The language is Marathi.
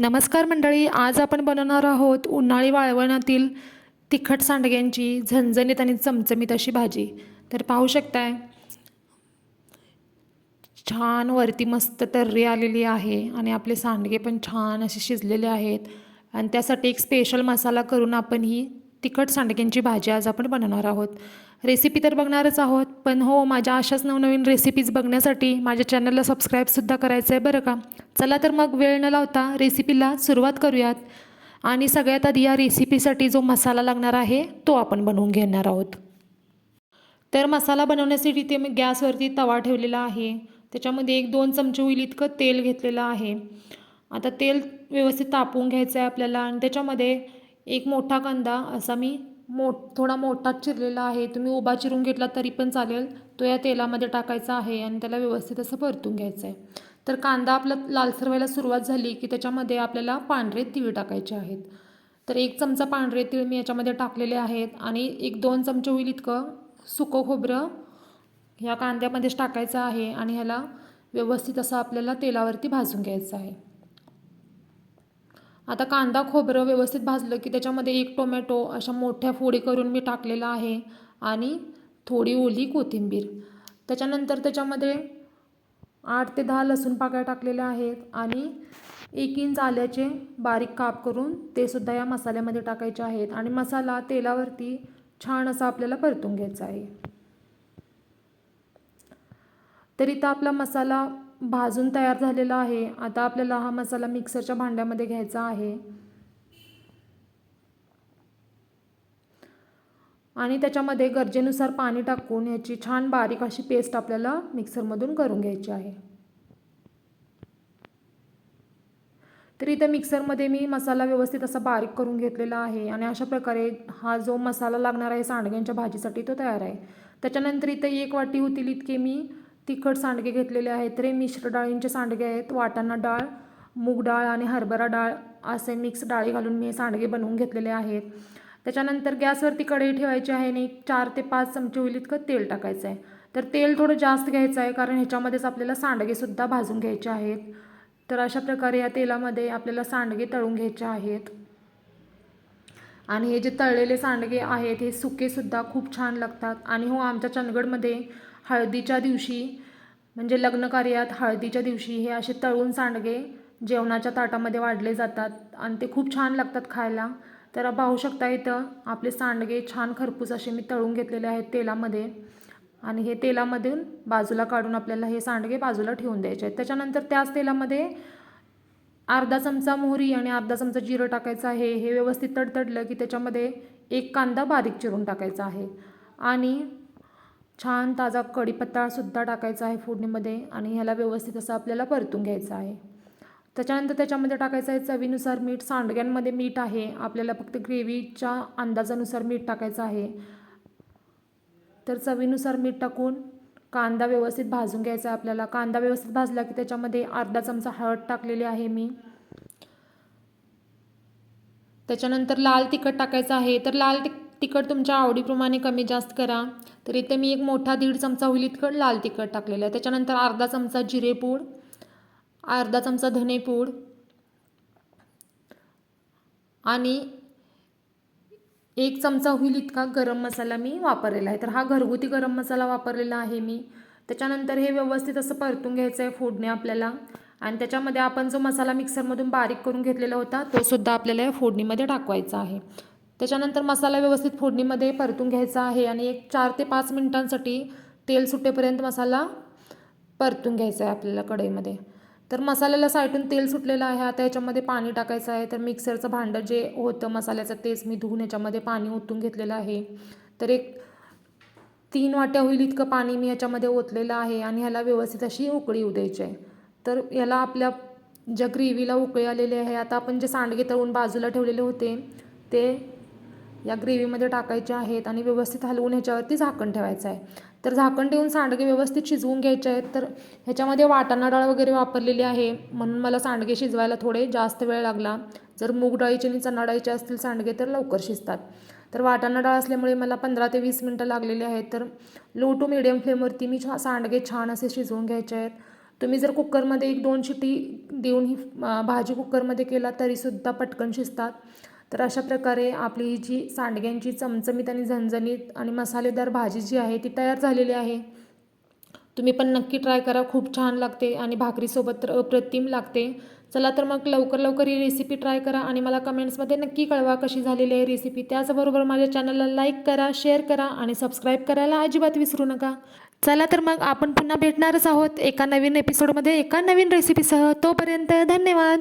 नमस्कार मंडळी आज आपण बनवणार आहोत उन्हाळी वाळवणातील तिखट सांडग्यांची झणझणीत आणि चमचमीत अशी भाजी. तर पाहू शकताय छान वरती मस्त तर्री आलेली आहे आणि आपले सांडगे पण छान असे शिजलेले आहेत. आणि त्यासाठी एक स्पेशल मसाला करून आपण ही तिखट सांडग्यांची भाजी आज आपण बनवणार आहोत. रेसिपी तर बघणारच आहोत पण हो माझ्या अशाच नवनवीन रेसिपीज बघण्यासाठी माझ्या चॅनलला सबस्क्राईबसुद्धा करायचं आहे बरं का? चला तर मग वेळ न लावता रेसिपीला सुरुवात करूयात. आणि सगळ्यात आधी या रेसिपीसाठी जो मसाला लागणार आहे तो आपण बनवून घेणार आहोत. तर मसाला बनवण्यासाठी ते मी गॅसवरती तवा ठेवलेला आहे. त्याच्यामध्ये एक दोन चमचे होईल इतकं तेल घेतलेलं आहे. आता तेल व्यवस्थित तापवून घ्यायचं आहे आपल्याला आणि त्याच्यामध्ये एक मोठा कांदा असा मी मो थोडा मोठा चिरलेला आहे. तुम्ही उभा चिरून घेतला तरी पण चालेल. तो या तेलामध्ये टाकायचा आहे आणि त्याला व्यवस्थित असं परतून घ्यायचं आहे. तर कांदा आपला लालसर व्हायला सुरुवात झाली की त्याच्यामध्ये आपल्याला पांढरे तीळ टाकायचे आहेत. तर एक चमचा पांढरे तीळ मी याच्यामध्ये टाकलेले आहेत आणि एक दोन चमचे होईल इतकं सुकं खोबरं ह्या कांद्यामध्येच टाकायचं आहे आणि ह्याला व्यवस्थित असं आपल्याला तेलावरती भाजून घ्यायचं आहे. आता कांदा खोबरं व्यवस्थित भाजलं की त्याच्यामध्ये एक टोमॅटो अशा मोठ्या फोडी करून मी टाकलेला आहे आणि थोडी ओली कोथिंबीर. त्याच्यानंतर त्याच्यामध्ये आठ ते दहा लसूण पाकळ्या टाकलेल्या आहेत आणि एक इंच आल्याचे बारीक काप करून ते सुद्धा या मसाल्यामध्ये टाकायचे आहेत आणि मसाला तेलावरती छान असा आपल्याला परतून घ्यायचा आहे. तर इथं आपला मसाला भाजून तयार झालेला आहे. आता आपल्याला हा मसाला मिक्सरच्या भांड्यामध्ये घ्यायचा आहे. आणि त्याच्यामध्ये गरजेनुसार पाणी टाकून याची छान बारीक अशी पेस्ट आपल्याला मिक्सरमधून करून घ्यायची आहे. तर इथं मिक्सरमध्ये मी मसाला व्यवस्थित असा बारीक करून घेतलेला आहे. आणि अशा प्रकारे हा जो मसाला लागणार आहे सांडग्यांच्या भाजीसाठी तो तयार आहे. त्याच्यानंतर इथं एक वाटी होतील इतके मी तिखट सांडगे घेतलेले आहेत. रे मिश्र डाळींचे सांडगे आहेत. वाटाणा डाळ मूग डाळ आणि हरभरा डाळ असे मिक्स डाळी घालून मी सांडगे बनवून घेतलेले आहेत. त्याच्यानंतर गॅसवरती कढई ठेवायची आहे आणि एक चार ते पाच चमचे होईल इतकं तेल टाकायचं आहे. तर तेल थोडं जास्त घ्यायचं आहे कारण ह्याच्यामध्येच आपल्याला सांडगेसुद्धा भाजून घ्यायचे आहेत. तर अशा प्रकारे या तेलामध्ये आपल्याला सांडगे तळून घ्यायचे आहेत. आणि हे जे तळलेले सांडगे आहेत हे सुकेसुद्धा खूप छान लागतात. आणि हो आमच्या चंदगडमध्ये हळदीच्या दिवशी म्हणजे लग्नकार्यात हळदीच्या दिवशी हे असे तळून सांडगे जेवणाच्या ताटामध्ये वाढले जातात आणि ते खूप छान लागतात खायला. तर पाहू शकता इथं आपले सांडगे छान खरपूस असे मी तळून घेतलेले आहेत तेलामध्ये. आणि हे तेलामधून बाजूला काढून आपल्याला हे सांडगे बाजूला ठेवून द्यायचे आहेत. त्याच्यानंतर त्याच तेलामध्ये अर्धा चमचा मोहरी आणि अर्धा चमचा जिरं टाकायचं आहे. हे व्यवस्थित तडतडलं की त्याच्यामध्ये एक कांदा बारीक चिरून टाकायचा आहे. आणि छान ताजा कढीपत्तासुद्धा टाकायचा आहे फोडणीमध्ये आणि ह्याला व्यवस्थित असं आपल्याला परतून घ्यायचं आहे. त्याच्यानंतर त्याच्यामध्ये टाकायचं आहे चवीनुसार मीठ. सांडग्यांमध्ये मीठ आहे. आपल्याला फक्त ग्रेव्हीच्या अंदाजानुसार मीठ टाकायचं आहे. तर चवीनुसार मीठ टाकून कांदा व्यवस्थित भाजून घ्यायचा आहे आपल्याला. कांदा व्यवस्थित भाजला की त्याच्यामध्ये अर्धा चमचा हळद टाकलेली आहे मी. त्याच्यानंतर लाल तिखट टाकायचं आहे. तर लाल तिख तिखट तुमच्या आवडीप्रमाणे कमी जास्त करा. तर इथे मी एक मोठा दीड चमचा होईल इतकं लाल तिखट टाकलेलं आहे. त्याच्यानंतर अर्धा चमचा जिरेपूड अर्धा चमचा धनेपूड आणि एक चमचा होईल इतका गरम मसाला मी वापरलेला आहे. तर हा घरगुती गरम मसाला वापरलेला आहे मी. त्याच्यानंतर हे व्यवस्थित असं परतून घ्यायचं आहे फोडणे आपल्याला. आणि त्याच्यामध्ये आपण जो मसाला मिक्सरमधून बारीक करून घेतलेला होता तो सुद्धा आपल्याला या फोडणीमध्ये टाकवायचा आहे. त्याच्यानंतर मसाला व्यवस्थित फोडणीमध्ये परतून घ्यायचा आहे आणि एक चार ते पाच मिनटांसाठी तेल सुटेपर्यंत मसाला परतून घ्यायचा आहे आपल्याला कढईमध्ये. तर मसाल्याला साईटून तेल सुटलेलं आहे. आता याच्यामध्ये पाणी टाकायचं आहे. तर मिक्सरचं भांडं जे होतं मसाल्याचं तेच मी धुवून याच्यामध्ये पाणी ओतून घेतलेलं आहे. तर एक तीन वाट्या होईल इतकं पाणी मी याच्यामध्ये ओतलेलं आहे आणि ह्याला व्यवस्थित अशी उकळी येऊ द्यायची आहे. तर याला आपल्या ज्या ग्रेव्हीला उकळी आलेली आहे आता आपण जे सांडगे तळून बाजूला ठेवलेले होते ते या ग्रेव्हीमध्ये टाकायच्या आहेत आणि व्यवस्थित हलवून ह्याच्यावरती झाकण ठेवायचं आहे. तर झाकण ठेवून सांडगे व्यवस्थित शिजवून घ्यायचे आहेत. तर ह्याच्यामध्ये वाटाणा डाळ वगैरे वापरलेली आहे. म्हणून मला सांडगे शिजवायला थोडे जास्त वेळ लागला. जर मूग डाळीचे आणि चणा डाळीचे असतील सांडगे तर लवकर शिजतात. तर वाटाणा डाळ असल्यामुळे मला पंधरा ते वीस मिनटं लागलेली आहेत. तर लो टू मिडियम फ्लेमवरती मी छा सांडगे छान असे शिजवून घ्यायचे आहेत. तुम्ही जर कुकरमध्ये एक दोन शिटी देऊन ही भाजी कुकरमध्ये केला तरीसुद्धा पटकन शिजतात. तर अशा प्रकारे आपली जी सांडग्यांची चमचमीत आणि झणझणीत आणि मसालेदार भाजी जी आहे ती तयार झालेली आहे. तुम्ही पण नक्की ट्राय करा. खूप छान लागते आणि भाकरीसोबत तर अप्रतिम लागते. चला तर मग लवकर लवकर ही रेसिपी ट्राय करा आणि मला कमेंट्समध्ये नक्की कळवा कशी झालेली आहे रेसिपी त्याचबरोबर माझ्या चॅनलला लाईक करा शेअर करा आणि सबस्क्राईब करायला अजिबात विसरू नका. चला तर मग आपण पुन्हा भेटणारच आहोत एका नवीन एपिसोडमध्ये एका नवीन रेसिपीसह तोपर्यंत धन्यवाद.